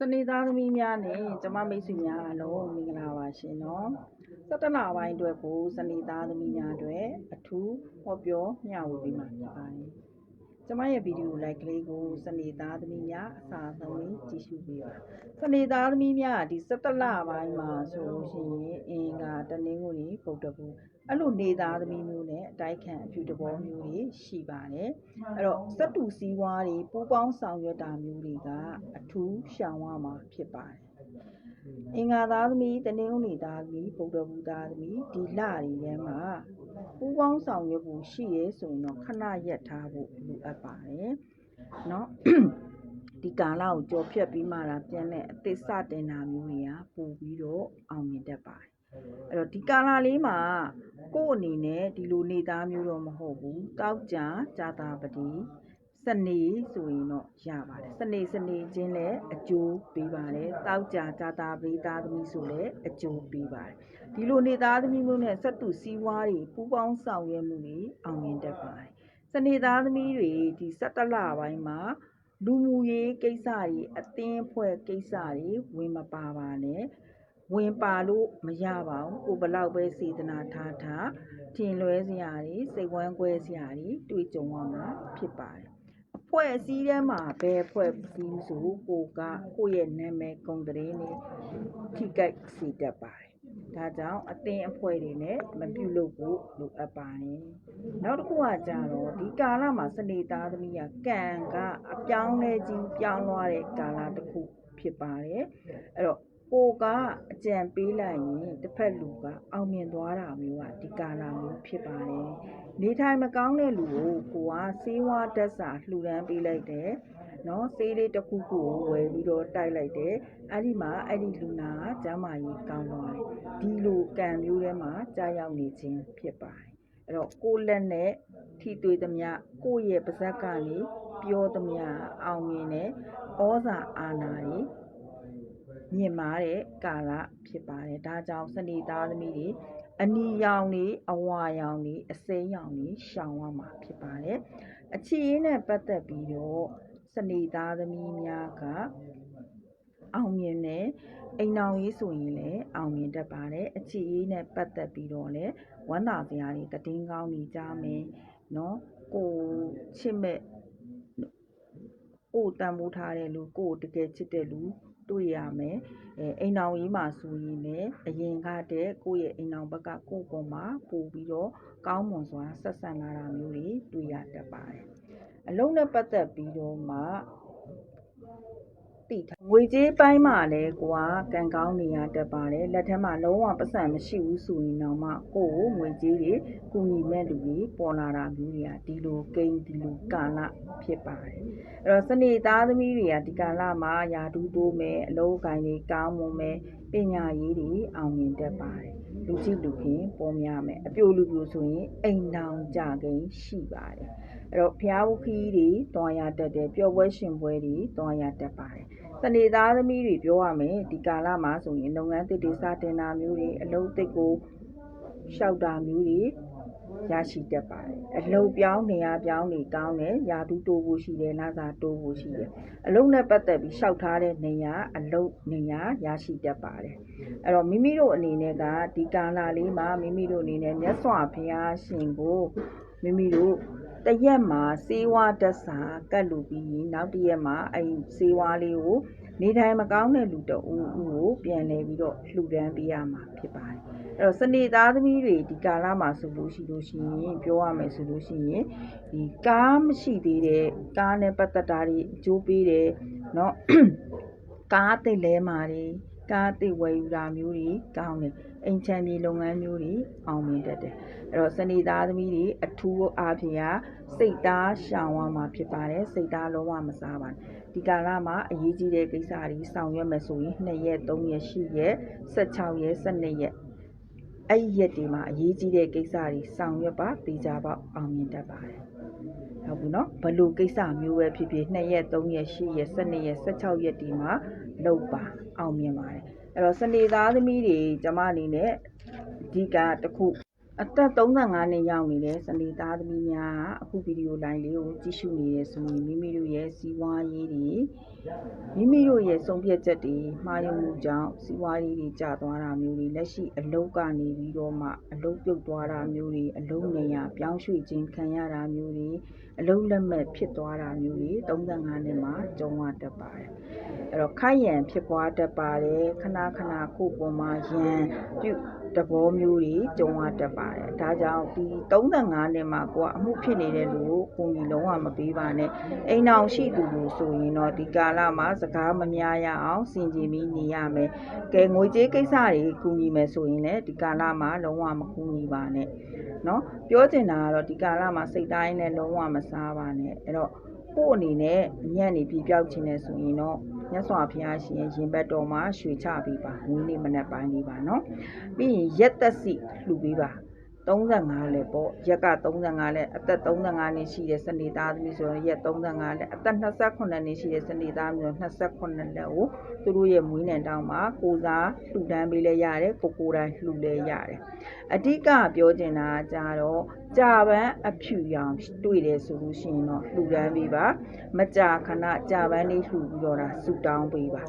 စနေသားသမီးများနဲ့ကျမမိတ်ဆွေများအားလုံးမင်္ဂလာပါရှင်နော်17လပိုင်းအတွက်ကိုစနေသားသမီးများအတွက်အထူးဟောပြောမျှဝေပေးမှာဖြစ်ပါတယ် ကျမရဲ့ဗီဒီယိုလိုက်ကလေးကိုစနေသားသမီးများအစာဆုံးလေးကြည့်ရှုပေးပါစနေသားသမီးများဒီ17လပိုင်းမှာဆိုလို့ရှိရင်အင်္ဂါတနင်္ဂနွေပုဒ်တကူအဲ့လိုနေသားသမီးမျိုးနဲ့အတိုက်ခံအဖြူတဘောမျိုးတွေရှိပါတယ်အဲ့တော့စက်တူစည်းဝါးတွေပူပေါင်းဆောင်ရွက်တာမျိုးတွေကအထူးရှောင်ရမှာဖြစ်ပါတယ်အင်္ဂါသားသမီးတနင်္ဂနွေသားသမီးဗုဒ္ဓဘုသားသမီးဒီလတွေထဲမှာ ပူပေါင်းဆောင်ရွက်ဖို့ရှိရဲဆိုရင်တော့ခဏရက်ထားဖို့လိုအပ်ပါတယ်เนาะ ဒီကာလကိုကြော်ဖြတ်ပြီးမှလာပြန်တဲ့အသစ်စတင်တာမျိုးတွေကပို့ပြီးတော့အောင်မြင်တတ်ပါတယ်အဲ့တော့ဒီကာလလေးမှာကိုယ့်အနေနဲ့ဒီလိုနေသားမျိုးတော့မဟုတ်ဘူးတောက်ကြကြာတာပတိ စနေဆိုရင်တော့ရပါတယ်စနေစနေချင်းလည်းအကျိုးပေးပါတယ်တောက်ကြကြာတာပတိသားသမီးဆိုလည်းအကျိုးပေးပါတယ်ဒီလိုနေသားသမီးမျိုးနဲ့စက်တူစီးဝါးတွေပူးပေါင်းဆောင်ရွက်မှုတွေအောင်မြင်တတ်ပါတယ်စနေသားသမီးတွေဒီ17လပိုင်းမှာလူမှုရေးကိစ္စတွေအသင်းအဖွဲ့ကိစ္စတွေဝင်မပါပါနဲ့ဝင်ပါလို့မရပါဘူးကိုဘလောက်ပဲစေတနာထားထားထင်လွဲစရာတွေစိတ်ဝမ်းကွဲစရာတွေတွေ့ကြုံရမှာဖြစ်ပါတယ်အ ဖွဲ့အစည်းထဲမှာဘယ်အဖွဲ့အစည်းဆိုကိုကကိုယ့်ရဲ့နာမည်ဂုဏ်သတင်းတွေထိခိုက်စေတတ်ပါတယ်ဒါကြောင့်အသင်းအဖွဲ့တွေနဲ့မပြုလုပ်ဖို့လိုအပ်ပါတယ်နောက်တစ်ခုကကြတော့ဒီကာလမှာစနေသားသမီးကကံကအပြောင်းလဲကြီးပြောင်းသွားတဲ့ကာလတစ်ခုဖြစ်ပါတယ်အဲ့တော့ ကိုကအကြံပေးလိုက်ရင်တစ်ဖက်လူကအောင်မြင်သွားတာမျိုးကဒီကာလမျိုးဖြစ်ပါတယ်နေထိုင်မကောင်းတဲ့လူကိုကိုကစေးဝါးတက်စာလှူဒန်းပေးလိုက်တယ်နော်ဆေးလေးတစ်ခုခုကိုဝယ်ပြီးတော့တိုက်လိုက်တယ်အဲ့ဒီမှာအဲ့ဒီလူနာကကျမ်းမာရေးကောင်းသွားတယ်ဒီလိုကံမျိုးထဲမှာကြာရောက်နေခြင်းဖြစ်ပါတယ်အဲ့တော့ကိုယ့်လက်နဲ့ထိတွေ့သမျှကိုယ့်ရဲ့ပါဇက်ကနေပြောသမျှအောင်မြင်တဲ့ဩဇာအာဏာတွေ မြင့်မားတဲ့ကာလဖြစ်ပါတယ်ဒါကြောင့်စနေသားသမီးတွေအနီရောင်တွေအဝါရောင်တွေအစိမ်းရောင်တွေရှောင်ရမှာဖြစ်ပါတယ်အချစ်ရင်းနဲ့ပတ်သက်ပြီးတော့စနေသားသမီးများကအောင်မြင်တဲ့အိမ်တော်ရေးဆိုရင်လည်းအောင်မြင်တတ်ပါတယ်အချစ်ရေးနဲ့ပတ်သက်ပြီးတော့လည်းဝမ်းသာစရာတွေတည်င်းကောင်းနေကြမယ်နော်ကိုချစ်မဲ့ကိုတန်ဖိုးထားတဲ့လူကိုတကယ်ချစ်တဲ့လူ တွေ့ရမယ်အဲအိမ်တော်ရေးမှာဆိုရင်လည်းအရင်ကတည်းကိုယ့်ရဲ့အိမ်တော်ဘက်ကကိုယ့်ပေါ်မှာပို့ပြီးတော့ကောင်းမွန်စွာဆက်ဆံလာတာမျိုးတွေတွေ့ရတတ်ပါတယ်အလုံးနဲ့ပတ်သက်ပြီးတော့မှ တိထားငွေကြေးပိုင်းမှာလည်းကိုကကံကောင်းနေရတတ်ပါတယ်လက်ထက်မှာလုံးဝပတ်စံမရှိဘူးဆိုရင်တော့မှကိုယ့်ကိုငွေကြေးတွေကူညီမဲ့လူတွေပေါ်လာတာမျိုးတွေကဒီလိုကိန်းဒီလိုကာလဖြစ်ပါတယ်အဲ့တော့စနေသားသမီးတွေကဒီကာလမှာယာတူးတိုးမယ်အလုပ်အကိုင်တွေကောင်းမွန်မယ်ပညာရေးတွေအောင်မြင်တတ်ပါတယ်လူကြည့်လူခင်ပေါ်များမယ်အပြိုလူပြိုဆိုရင်အိမ်တောင်ကြကိန်းရှိပါတယ်အဲ့တော့ဖျားဝခီးတွေတွားရတတ်တယ်ပျော်ပွဲရှင်ပွဲတွေတွားရတတ်ပါတယ်စနေသားသမီးတွေပြောရမယ်ဒီကာလမှာဆိုရင်လုပ်ငန်းသစ်တွေစတင်တာမျိုးတွေအလုပ်သစ်ကိုရှောက်တာမျိုးတွေ ရရှိတတ်ပါတယ်အလုပ်ပြောင်းနေရာပြောင်းနေကောင်းတယ်ယာတူးတိုးဖို့ရှိတယ်လာစာတိုးဖို့ရှိတယ်အလုပ်နဲ့ပတ်သက်ပြီးရှောက်ထားတဲ့နေရာအလုပ်နေရာရရှိတတ်ပါတယ်အဲ့တော့မိမိတို့အနေနဲ့ကဒီကာလလေးမှာမိမိတို့အနေနဲ့မြတ်စွာဘုရားရှင်ကိုမိမိတို့တရက်မှာစေဝါတက်စာကတ်လူပြီးရင်နောက်တစ်ရက်မှာအဲ့စေဝါလေးကိုနေထိုင်မကောင်းတဲ့လူတအူးဦးကိုပြန်လဲပြီးတော့လှူဒန်းပေးရမှာဖြစ်ပါတယ် အဲ့တော့စနေသားသမီးတွေဒီကာလမှာဆိုလို့ရှိလို့ရှိရင်ပြောရမယ်ဆိုလို့ရှိရင်ဒီကားမရှိသေးတဲ့ကားနဲ့ပတ်သက်တာတွေအကျိုးပေးတယ်เนาะ ကားသိလဲမာတွေကားသိဝယ်ယူတာမျိုးတွေကောင်းတယ်အိမ်ချမ်းမြေလုပ်ငန်းမျိုးတွေအောင်မြင်တတ်တယ်အဲ့တော့စနေသားသမီးတွေအထူးအားဖြင့်ကစိတ်သားရှောင်ရမှာဖြစ်ပါတယ်စိတ်သားလုံးဝမစားပါနဲ့ဒီကာလမှာအရေးကြီးတဲ့ကိစ္စတွေဆောင်ရွက်မယ်ဆိုရင်2ရက်3ရက်10ရက်16ရက်12ရက် အဲ့ဒီရက်တွေမှာအရေးကြီးတဲ့ကိစ္စတွေဆောင်ရွက်ပါတေချာပေါက်အောင်မြင်တတ်ပါတယ်ဟုတ်ပြီနော်ဘယ်လိုကိစ္စမျိုးပဲဖြစ်ဖြစ်2ရက်3ရက်10ရက်12ရက်16ရက်ဒီမှာလုပ်ပါအောင်မြင်ပါတယ်အဲ့တော့စနေသားသမီးတွေကျမအနေနဲ့အဓိကတစ်ခု အသက်35နှစ်ရောက်နေတဲ့စနေသားသမီးများကအခုဗီဒီယိုလိုင်းလေးကိုကြည့်ရှုနေရဆိုရင်မိမိတို့ရဲ့စီးပွားရေးတွေမိမိတို့ရဲ့ဆုံးဖြတ်ချက်တွေမှားယွင်းမှုကြောင့်စီးပွားရေးတွေကျသွားတာမျိုးတွေလက်ရှိအလုပ်ကနေပြီးတော့မှအလုပ်ပြုတ်သွားတာမျိုးတွေအလုပ်နေရာပြောင်းရွှေ့ခြင်းခံရတာမျိုးတွေအလုပ်လက်မဲ့ဖြစ်သွားတာမျိုးတွေ35နှစ်မှာကြုံရတတ်ပါတယ်အဲ့တော့ခိုက်ရန်ဖြစ်ပွားတတ်ပါတယ်ခဏခဏကိုယ့်ပေါ်မှာရန်ပြုတ် သဘောမျိုးတွေကြုံရတတ်ပါတယ်။ဒါကြောင့်ဒီ35နှစ်မှာကိုကအမှုဖြစ်နေတဲ့လူကိုကိုကြီးလုံးဝမပေးပါနဲ့။အိမ်အောင်ရှိသူလူဆိုရင်တော့ဒီကာလမှာစကားမများရအောင်စင်ကြင်ပြီးနေရမယ်။ကဲငွေကြေးကိစ္စတွေကူညီမယ်ဆိုရင်လည်းဒီကာလမှာလုံးဝမကူညီပါနဲ့။နော်ပြောချင်တာကတော့ဒီကာလမှာစိတ်တိုင်းနဲ့လုံးဝမစားပါနဲ့။အဲ့တော့ကို့အနေနဲ့အညံ့နေပြပြောက်ချင်တယ်ဆိုရင်တော့ မြတ်စွာဘုရားရှင်ရင်ဘတ်တော်မှာရွှေချပေးပါဝင်းနေမနက်ပိုင်းလေးပါနော်ပြီးရင်ရက်သက်စီလှူပေးပါ 35လဲပေါ့ရက်က35လဲအသက်35နှစ်ရှိတဲ့စနေသားသမီးဆိုရင်ရက်35လဲအသက်28နှစ်ရှိတဲ့စနေသားမျိုး28လက်ကိုသူတို့ရဲ့မွေးနေ့တောင်းမှာကိုစားလှူဒန်းပေးလဲရတယ်ကိုကိုယ်တိုင်လှူလဲရတယ်အဓိကပြောချင်တာကကြတော့ကြာပန်းအဖြူရောင်တွေ့တယ်ဆိုလို့ရှိရင်တော့လှူဒန်းပေးပါမကြာခဏကြာပန်းလေးလှူပြီးတော့ဒါဆူတောင်းပေးပါ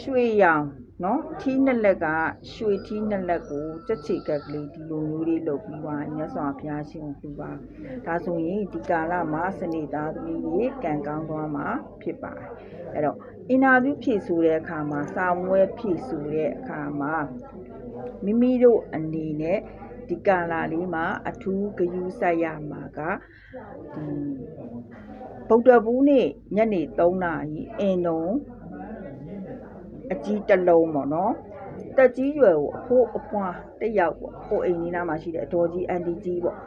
ရွှေရောင် နော်ထီးနှစ်လက်ကရွှေထီးနှစ်လက်ကိုစက်ချေကက်ကလေးဒီလိုမျိုးလေးလုပ်ပြီးပါမြတ်စွာဘုရားရှင်ကိုပြုပါဒါဆိုရင်ဒီကာလမှာစနေသားသမီးတွေကံကောင်းသွားမှာဖြစ်ပါတယ်အဲ့တော့အင်တာဗျူးဖြည့်ဆိုတဲ့အခါမှာစာမွဲဖြည့်ဆိုတဲ့အခါမှာမိမိတို့အနေနဲ့ဒီကာလလေးမှာအထူးဂရုစိုက်ရမှာကဒီဗုဒ္ဓဘူးနေ့ညနေ3နာရီအင်တုံ အကြီးတစ်လုံးပေါ့နော်တက်ကြီးရွယ်ကိုအဖိုးအပွားတစ်ယောက်ပေါ့ဟိုအိမ်နီးနားမှာရှိတဲ့အတော်ကြီးအန်တီကြီးပေါ့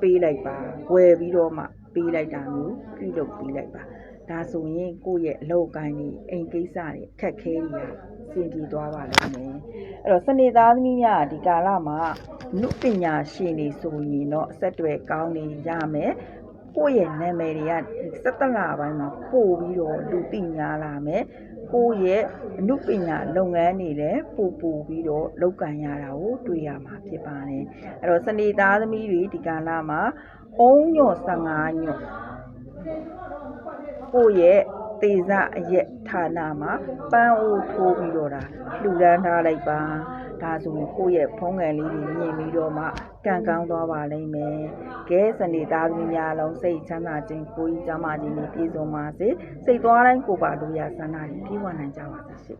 ပေးလိုက်ပါဝယ်ပြီးတော့မှပေးလိုက်တာမျိုးပြုလုပ်ပေးလိုက်ပါဒါဆိုရင်ကိုယ့်ရဲ့အလုပ်ကိုင်းတွေအိမ်ကိစ္စတွေအခက်ခဲတွေကစင်ပြေသွားပါလိမ့်မယ်အဲ့တော့စနေသားသမီးများဒီကာလမှာနုပညာရှင်တွေဆိုရင်တော့အဆက်အသွယ်ကောင်းနေရမယ်ကိုယ့်ရဲ့နာမည်တွေကစက်တလပိုင်းမှာပို့ပြီးတော့လူသိများလာမယ် ကိုယ့်ရဲ့အမှုပညာလုပ်ငန်းတွေလည်းပို့ပို့ပြီးတော့လုပ်ကင်ရတာကိုတွေ့ရမှာဖြစ်ပါတယ်အဲ့တော့စနေသားသမီးတွေဒီကာလမှာအုံညော့15ညော့ကိုယ့်ရဲ့တေဇအရက်ဌာနမှာပန်းအိုးထိုးပြီးတော့ဒါလှူဒန်းထားလိုက်ပါဒါဆိုရင်ကိုယ့်ရဲ့ဖုံးငယ်လေးတွေမြင်ပြီးတော့မှ ကံကောင်းသွားပါလိမ့်မယ်ကဲစနေသားသမီးများလုံးစိတ်ချမ်းသာခြင်းကိုယ်ကြီးကျမ်းမာခြင်းနဲ့ပြည့်စုံပါစေစိတ်သွားတိုင်းကိုယ်ပါလို့ရဆန္ဒတွေပြည့်ဝနိုင်ကြပါစေ